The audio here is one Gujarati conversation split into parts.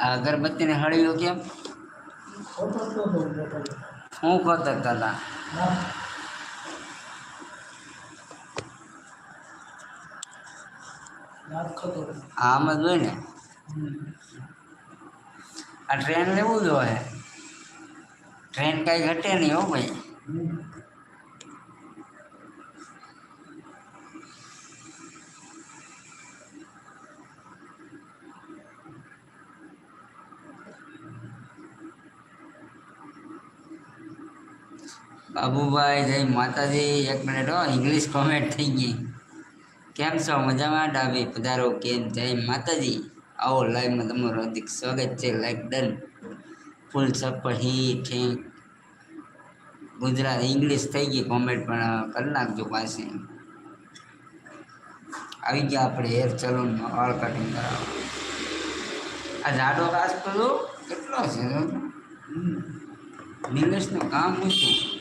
આ અગરબત્તીને હળીઓ કેમ? હું ખોતરતા હતા આમ જ હોય ને? આ ટ્રેન લેવું જોઈએ ટ્રેન કાંઈ ઘટે નહીં હો ભાઈ. બાબુભાઈ, જય માતાજી. એક મિનિટ હો ઇંગ્લિશ કોમેન્ટ થઈ ગઈ. કેમ છો? મજામાં? ડાબી પધારો કેમ? જય માતાજી. આવો લાઈવમાં તમારું હાર્દિક સ્વાગત છે. લાઈક ડન ફૂલ સપોર્ટ હી ઠેક ગુજરાત ઇંગ્લિશ થઈ ગઈ. કોમેન્ટ પણ કરી નાખજો પાછી આવી ગયા આપણે હેર સલૂનમાં વાળ કટિંગ કરાવવા. આ જાડો કાચ કરો કેટલો છે. નિલેશનું કામ ઊંચું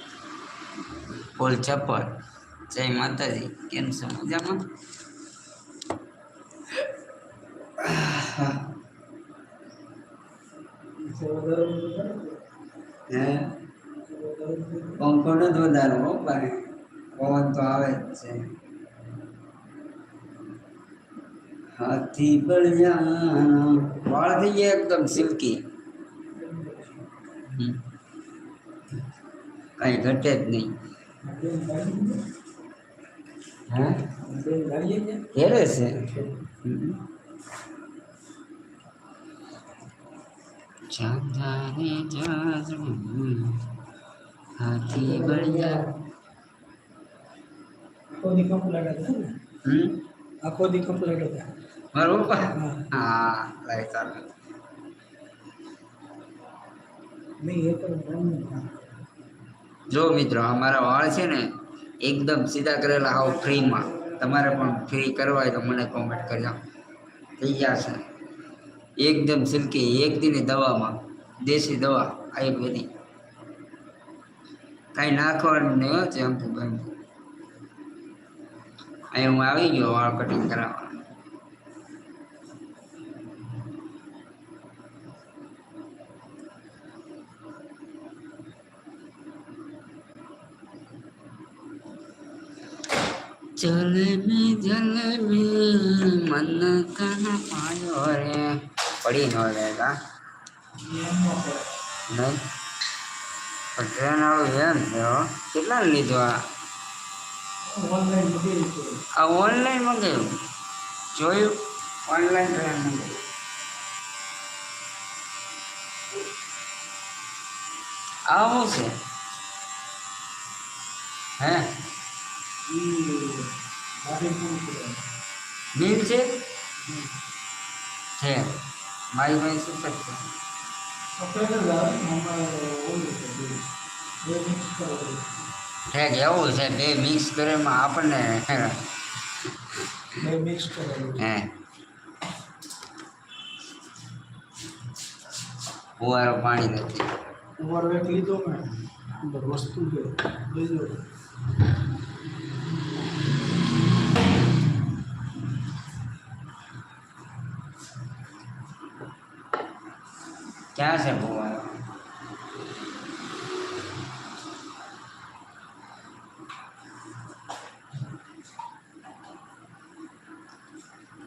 ફૂલ છપ્પર. જય માતાજી. કેમ છો મજામાં? પંખો જ વધારો બારે પવન તો આવે જ છે. હાથી બળિયા વાળ થઈ ગયા એકદમ સિલ્કી. કાંઈ ઘટે જ નહીં. હે? ઘેરે છે. હમ. ચાંદાને જાજવું હાથી બળિયા આખો દી કમ્પ્લેટ હતા ને? હમ? આખો દી કમ્પ્લેટ હતા બરોબર? હા. લાઈટ લાઈ નહીં એ તો. જો મિત્રો, અમારા વાળ છે ને એકદમ સીધા કરેલા આવો ફ્રીમાં. તમારે પણ ફ્રી કરવા હોય તો મને કોમેન્ટ કરજો થઈ ગયા છે. એકદમ સિલ્કી, એક દીની દવામાં, દેશી દવા, આયુર્વેદિક. કાંઈ નાખવાનું નહીં હોય શેમ્પુ બેમ્પુ અહીં હું આવી ગયો, વાળ કટિંગ કરાવવા. જલેબી જલેબી મન તન પાયો રે. પડી ન રે કા નહીં. ટ્રેન વાળું એમ થયો કેટલા લીધો આ? આ ઓનલાઈન મંગાવ્યું? જોયું? ઓનલાઈન ટ્રેન મંગાવ્યું. આ શું છે? હે. બિલ છે? છે મારી ભાઈ શું છે? એવું છે બે મિક્સ કરેમાં આપણને મિક્સ હે. ફુવારો પાણી નથી. ફુવારો એક લીધો અંદર વસ્તુ ક્યાં છે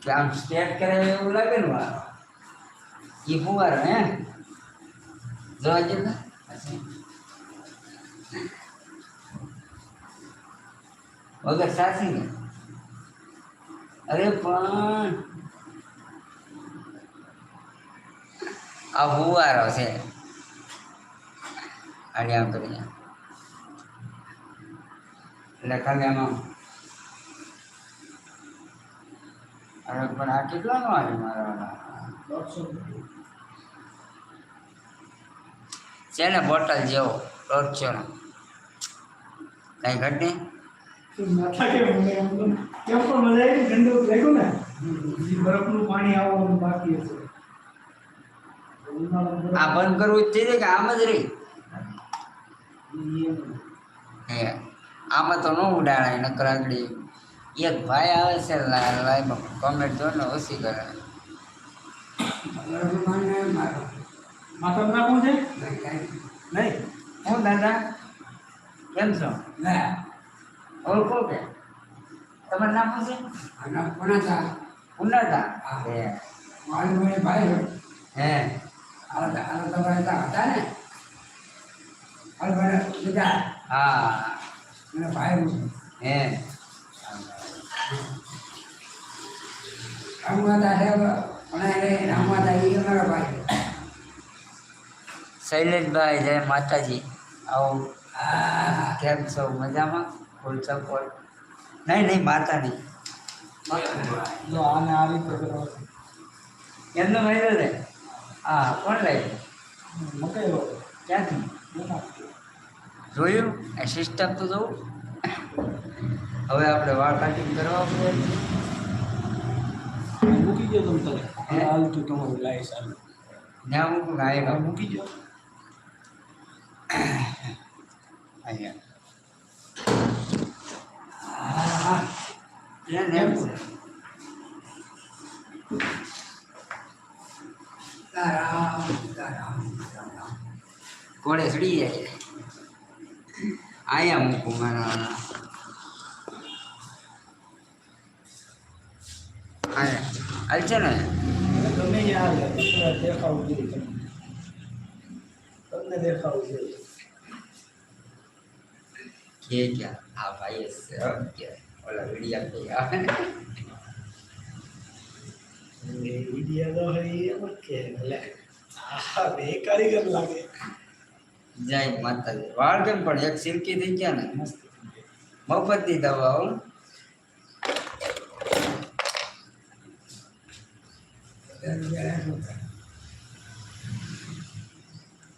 કે આમ સ્ટેટ કરે એવું લાગે ને વારો એ ફુવારો હે જોવા જ? વગર સાચી ને? અરે પણ આ હુવારો છે. આડી આમ કરી એટલે ખાલી આમાં અરે પણ આ કેટલા નો આવે મારા છે ને બોટલ જેવો દોઢસો નો. કઈ ઘટ નહીં? એમ બરફનું પાણી આવવાનું બાકી હશે. આ બંધ કરવું જ થઈ જાય કે આમ જ રહી? હે આમાં તો ન ઉડાડાય નકર આગળ એક ભાઈ આવે છે લાઈવમાં કોમેન્ટ જો ને ઓછી કરે. માથામાં નાખવું છે? નહીં. હું દાદા? કેમ છો? લે ઓળખો કે? તમારું નામ શું છે? કોના ઉન્નતા હા. ભાઈ હે. આ આ તમારે ત્યાં હતા ને? હાલ મને બીજા હા. મને ભાઈ હે. રામમાતા હે પણ એને રામમાતા એ અમારા ભાઈ. શૈલેષભાઈ જય માતાજી. આવો. કેમ છો? મજામાં? Full support. નહીં નહીં માતા નહીં આને આ રીતે કરવાનું. એમનો મહિલો લે હા કોણ લાવ્યું મકાઈ રો ક્યાંથી જોયું એ સિસ્ટમ તો જોવું હવે આપણે વાળ કટિંગ કરવા પડે મૂકી દો તમે તને હે? હાલ તું તમારું લાઈસ હાલ ત્યાં મૂકું કે હા, આયે મૂકી દો અહીંયા હા ત્યાં એમ છે તારામ તારામ તારામ ઘોડે ચડી જાય. અહીંયા મૂકું મારા અહીંયા હાલ છે ને? તમે તમને દેખાવું જોઈએ તમને. દેખાવું જોઈએ. કે ક્યાં? આ ભાઈ ઓલા વિડિયા પે આવે ને વિડિયા તો હોય એમ જ કે લે આ બે કારીગર લાગે જય માતાજી વાળ કેમ પણ એક સિલ્કી થઈ ગયા ને મસ્ત મફતની દવાઓ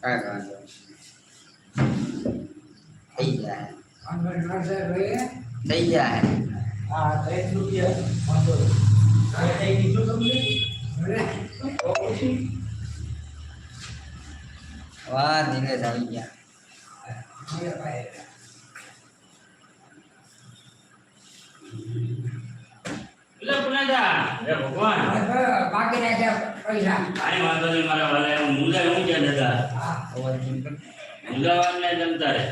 કાંઈ વાંધો નહીં. થઈ જાય અંદર નડશે ભાઈ થઈ જાય હા ત્રણ રૂપિયા વાંધો નહીં. કાંઈ થઈ કીધું તમને ભલે પછી. વાહ દિનેશ આવી ગયા. ભગવાન. બાકી રાખ્યા પૈસા. કાંઈ વાંધો નહીં મારા વાલા એમ હું ક્યાં જતા હા અવાજ બંધ કર. મુંજાવાને જમતા રે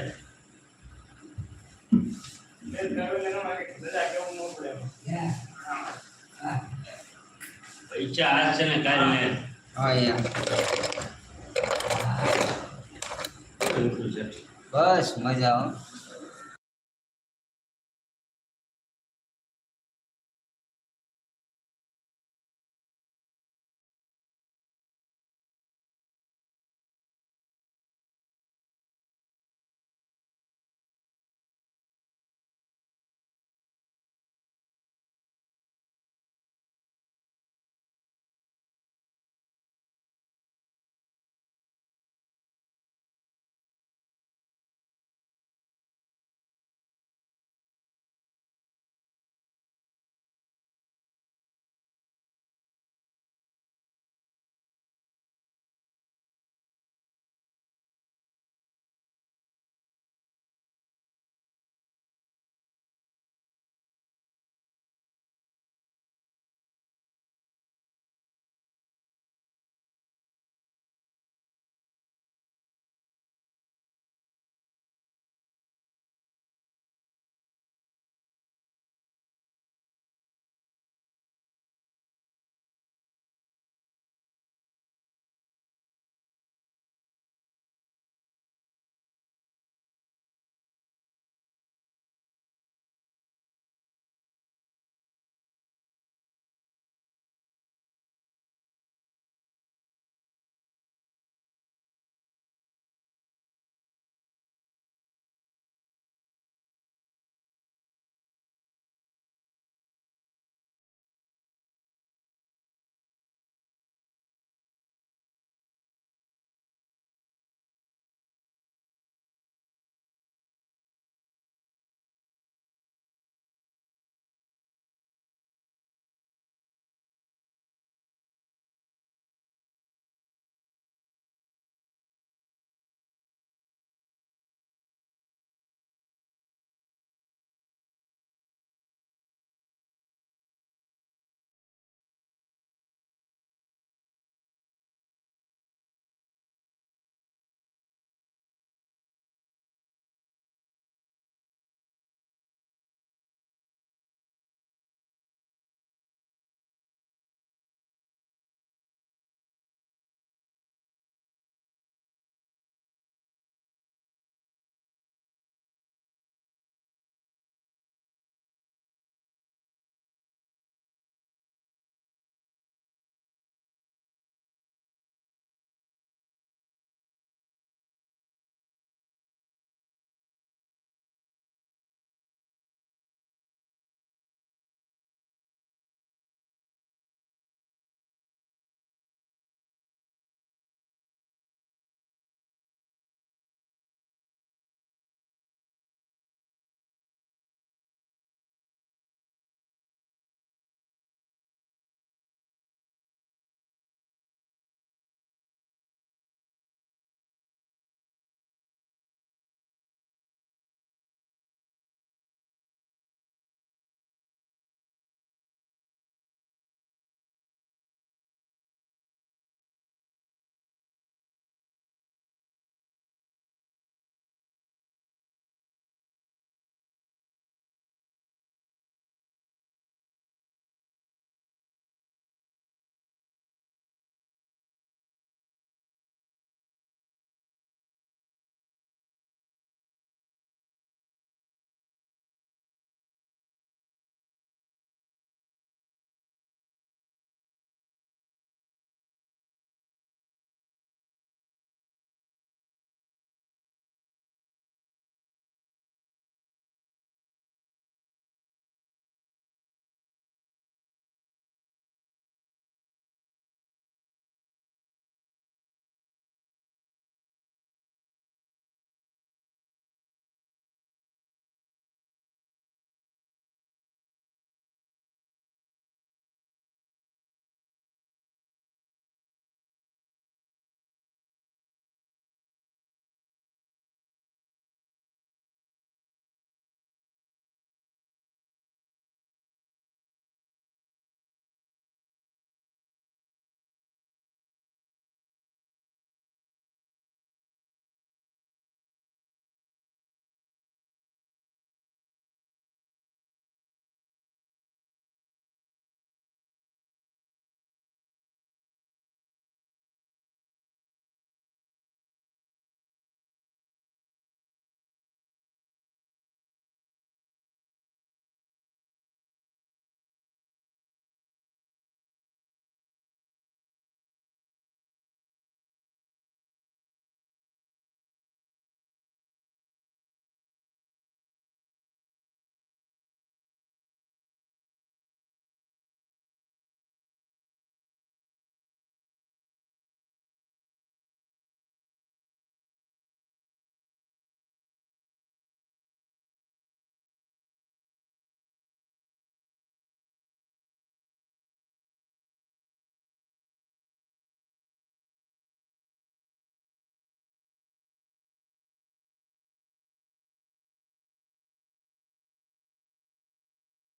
ન પૈસા હાથ છે ને કાઢ ને. હા યાર બસ મજા હો.